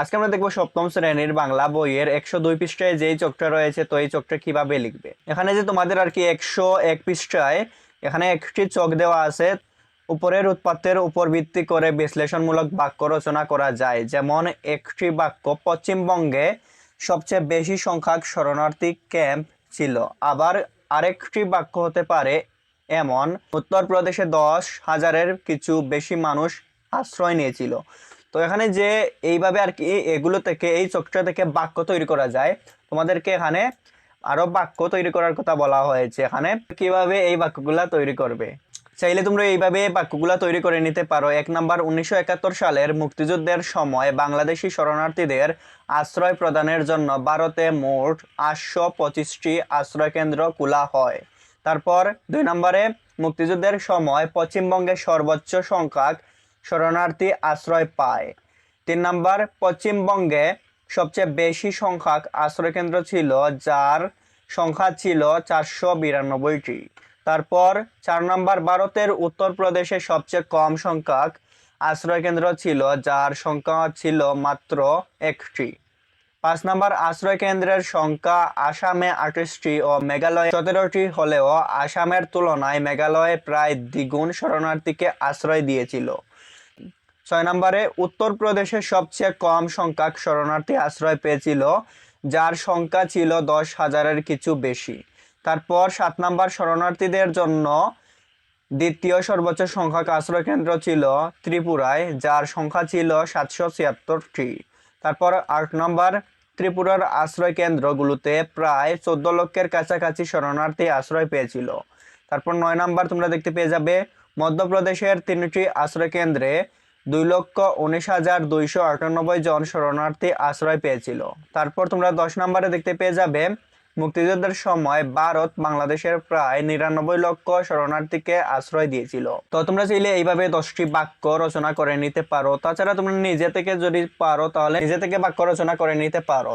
আজকে আমরা দেখব সপ্তম শ্রেণির বাংলা বইয়ের একশো দুই পৃষ্ঠায় যেই চোখটা রয়েছে, তো এই চোখটা কীভাবে লিখবে? এখানে যে তোমাদের আর কি একশো এক পৃষ্ঠায় এখানে একটি চোখ দেওয়া আছে, উপরের উৎপাতের উপর ভিত্তি করে বিশ্লেষণমূলক বাক্য রচনা করা যায়। যেমন, একটি বাক্য পশ্চিমবঙ্গে সবচেয়ে বেশি সংখ্যক শরণার্থী ক্যাম্প ছিল। আবার আরেকটি বাক্য হতে পারে এমন, উত্তরপ্রদেশে দশ হাজারের কিছু বেশি মানুষ আশ্রয় নিয়েছিল। তো এখানে যে এইভাবে আর কি এগুলো থেকে, এই চোখটা থেকে বাক্য তৈরি করা যায়, তোমাদেরকে এখানে আরও বাক্য তৈরি করার কথা বলা হয়েছে। এখানে কীভাবে এই বাক্যগুলা তৈরি করবে? চাইলে তোমরা এইভাবে বাক্যগুলা তৈরি করে নিতে পারো। এক নাম্বার, উনিশশো সালের মুক্তিযুদ্ধের সময় বাংলাদেশি শরণার্থীদের আশ্রয় প্রদানের জন্য ভারতে মোট আটশো পঁচিশটি আশ্রয় কেন্দ্র খোলা হয়। তারপর দুই নম্বরে, মুক্তিযুদ্ধের সময় পশ্চিমবঙ্গে সর্বোচ্চ সংখ্যক শরণার্থী আশ্রয় পায়। তিন নম্বর পশ্চিমবঙ্গে সবচেয়ে বেশি সংখ্যক আশ্রয়কেন্দ্র ছিল, যার সংখ্যা ছিল চারশো বিরানব্বইটি। তারপর চার নম্বর, ভারতের উত্তরপ্রদেশে সবচেয়ে কম সংখ্যক আশ্রয়কেন্দ্র ছিল, যার সংখ্যা ছিল মাত্র একটি। পাঁচ নম্বর, আশ্রয় কেন্দ্রের সংখ্যা আসামে আঠাশটি ও মেঘালয়ে সতেরোটি হলেও আসামের তুলনায় মেঘালয়ে প্রায় দ্বিগুণ শরণার্থীকে আশ্রয় দিয়েছিল। ছয় নম্বরে, উত্তরপ্রদেশে সবচেয়ে কম সংখ্যক শরণার্থী আশ্রয় পেয়েছিল, যার সংখ্যা ছিল দশ হাজারের কিছু বেশি। তারপর সাত নম্বর, শরণার্থীদের জন্য দ্বিতীয় সর্বোচ্চ সংখ্যক আশ্রয় কেন্দ্র ছিল ত্রিপুরায়, যার সংখ্যা ছিল সাতশো ছিয়াত্তরটি। তারপর আট নম্বর, ত্রিপুরার আশ্রয় কেন্দ্রগুলোতে প্রায় চোদ্দ লক্ষের কাছাকাছি শরণার্থী আশ্রয় পেয়েছিল। তারপর নয় নম্বর, তোমরা দেখতে পেয়ে যাবে, মধ্যপ্রদেশের তিনটি আশ্রয় কেন্দ্রে দুই লক্ষ উনিশ হাজার দুইশো আটানব্বই জন শরণার্থী আশ্রয় পেয়েছিল। তারপর তোমরা দশ নম্বরে দেখতে পেয়ে যাবে, মুক্তিযুদ্ধের সময় ভারত বাংলাদেশের প্রায় নিরানব্বই লক্ষ শরণার্থীকে আশ্রয় দিয়েছিল। তো তোমরা চাইলে এইভাবে দশটি বাক্য রচনা করে নিতে পারো। তাছাড়া তোমরা নিজে থেকে যদি পারো, তাহলে নিজে থেকে বাক্য রচনা করে নিতে পারো।